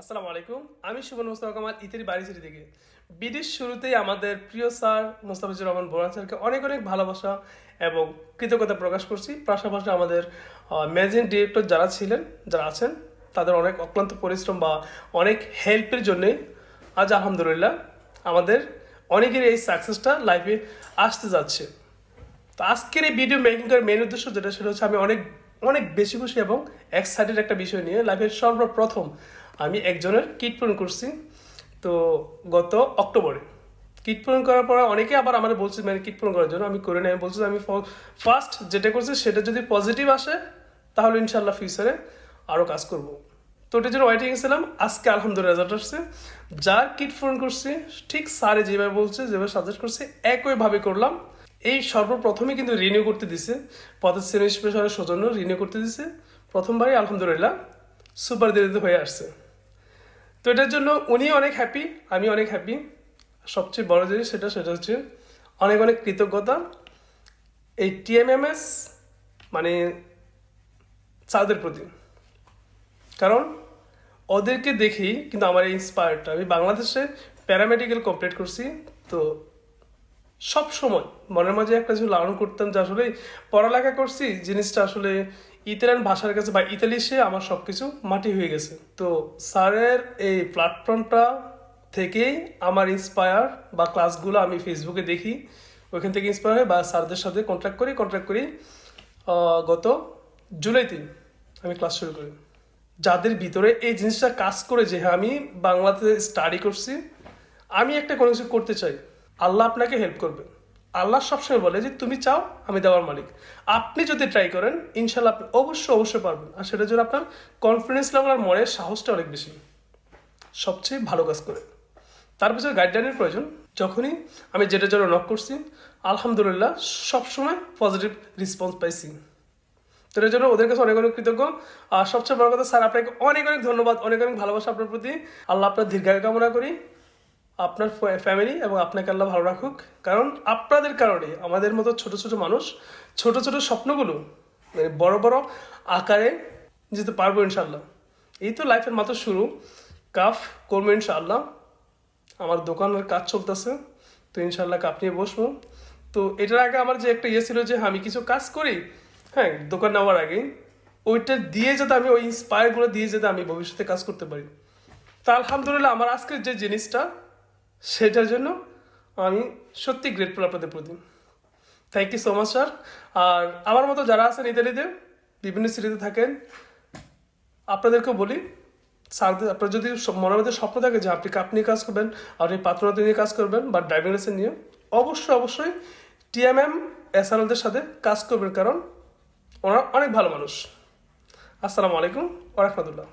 আসসালামু আলাইকুম। আমি Suban Mustafa Kamal, Italy Bari city থেকে। বিডির শুরুতেই আমাদের প্রিয় স্যার মুস্তাফিজুর রহমান বোরান স্যারকে অনেক অনেক ভালোবাসা এবং কৃতজ্ঞতা প্রকাশ করছি। পাশাপাশি আমাদের ম্যানেজিং ডিরেক্টর যারা ছিলেন, যারা আছেন, তাদের অনেক অক্লান্ত পরিশ্রম বা অনেক হেল্পের জন্যে আজ আলহামদুলিল্লাহ আমাদের অনেকের এই সাকসেসটা লাইফে আসতে যাচ্ছে। তো আজকের এই ভিডিও মেকিং করার মেন উদ্দেশ্য যেটা সেটা হচ্ছে আমি অনেক অনেক বেশি খুশি এবং এক্সাইটেড একটা বিষয় নিয়ে লাইফের সর্বপ্রথম আমি একজনের কিট পূরণ করছি। তো গত অক্টোবরে কিট পূরণ করার পর অনেকে আবার আমাদের বলছে মানে কিট পূরণ করার জন্য আমি করে নেই। বলছি, আমি ফার্স্ট যেটা করছি সেটা যদি পজিটিভ আসে, তাহলে ইনশাল্লাহ ফিউচারে আরও কাজ করব। তো ওটার জন্য ওয়েটিং ছিলাম। আজকে আলহামদুলিল্লাহ রেজাল্ট আসছে। যার কিট ফোন করছি, ঠিক স্যারে যেভাবে বলছে, যেভাবে সাজেস্ট করছে, একইভাবে করলাম। এই সর্বপ্রথমে কিন্তু রিনিউ করতে দিছে। পদের শ্রেণি স্পেশালের সৌজন্য রিনিউ করতে দিছে। প্রথমবারই আলহামদুলিল্লাহ সুপার দিদিতে হয়ে আসছে। তো এটার জন্য উনি অনেক হ্যাপি আমি অনেক হ্যাপি সবচেয়ে বড় জিনিস সেটা সেটা হচ্ছে অনেক অনেক কৃতজ্ঞতা। এই টিএমএমএস মানে সাউদের প্রতি। কারণ ওদেরকে দেখেই কিন্তু আমার এই ইন্সপায়ারটা আমি বাংলাদেশে প্যারামেডিক্যাল কমপ্লিট করছি, তো সব সময় মনের মাঝে একটা কিছু লালন করতাম যে আসলে পড়ালেখা করছি, জিনিসটা আসলে ইতালিয়ান ভাষার কাছে বা ইতালি সে আমার সব কিছু মাটি হয়ে গেছে। তো স্যারের এই প্ল্যাটফর্মটা থেকেই আমার ইন্সপায়ার বা ক্লাসগুলো আমি ফেসবুকে দেখি। ওইখান থেকে ইন্সপায়ার হয়ে বা স্যারদের সাথে কন্ট্যাক্ট করি কন্ট্যাক্ট করি গত জুলাইতে আমি ক্লাস শুরু করি। যাদের ভিতরে এই জিনিসটা কাজ করে যে হ্যাঁ আমি বাংলাতে স্টাডি করছি, আমি একটা কোনো কিছু করতে চাই। আল্লাহ আপনাকে হেল্প করবে। আল্লাহ সবসময় বলে যে, তুমি চাও আমি দেওয়ার মালিক। আপনি যদি ট্রাই করেন ইনশাল্লাহ আপনি অবশ্যই অবশ্যই পারবেন। আর সেটার জন্য আপনার কনফিডেন্স লেভেল আর মনের সাহসটা অনেক বেশি। সবচেয়ে ভালো কাজ করে। তার পিছনে গাইডলাইনের প্রয়োজন। যখনই আমি যেটার জন্য নক করছি, আলহামদুলিল্লাহ সবসময় পজিটিভ রেসপন্স পাইছি। তো এর জন্য ওদের কাছে অনেক অনেক কৃতজ্ঞ। আর সবচেয়ে বড় কথা, স্যার, আপনাকে অনেক অনেক ধন্যবাদ। অনেক অনেক ভালোবাসা আপনার প্রতি। আল্লাহ আপনার দীর্ঘায়ু কামনা করি। আপনার ফ্যামিলি এবং আপনাকে আল্লাহ ভালো রাখুক। কারণ আপনাদের কারণে আমাদের মতো ছোট ছোট মানুষ, ছোট ছোট স্বপ্নগুলো মানে বড় বড় আকারে যেতে পারব ইনশাল্লাহ এই তো লাইফের মাত্র শুরু। কাফ, করব ইনশাআল্লাহ। আমার দোকানের কাজ চলতেছে, তো ইনশাল্লাহ কাপ নিয়ে বসবো। তো এটার আগে আমার যে একটা ইয়ে ছিল যে আমি কিছু কাজ করি হ্যাঁ দোকান নেওয়ার আগে, ওইটা দিয়ে যাতে আমি ওই ইন্সপায়ারগুলো দিয়ে যাতে আমি ভবিষ্যতে কাজ করতে পারি। তা আলহামদুলিল্লাহ, আমার আজকের যে জিনিসটা সেটার জন্য আমি সত্যি গ্রেটফুল আপনাদের প্রতি। Thank you so much sir আর আমার মতো যারা আছেন ইতালিতে, বিভিন্ন সিটিতে থাকেন, আপনাদেরকেও বলি, স্যারদের, আপনার যদি মনের মধ্যে স্বপ্ন থাকে যে আপনি কাপ নিয়ে কাজ করবেন, আপনি পাত্রনাতে নিয়ে কাজ করবেন বা ড্রাইভিং লাইসেন্স নিয়ে, অবশ্যই অবশ্যই টিএমএম এসআরএলদের সাথে কাজ করবেন, কারণ ওরা অনেক ভালো মানুষ। আসসালামু আলাইকুম ওরহমতুল্লাহ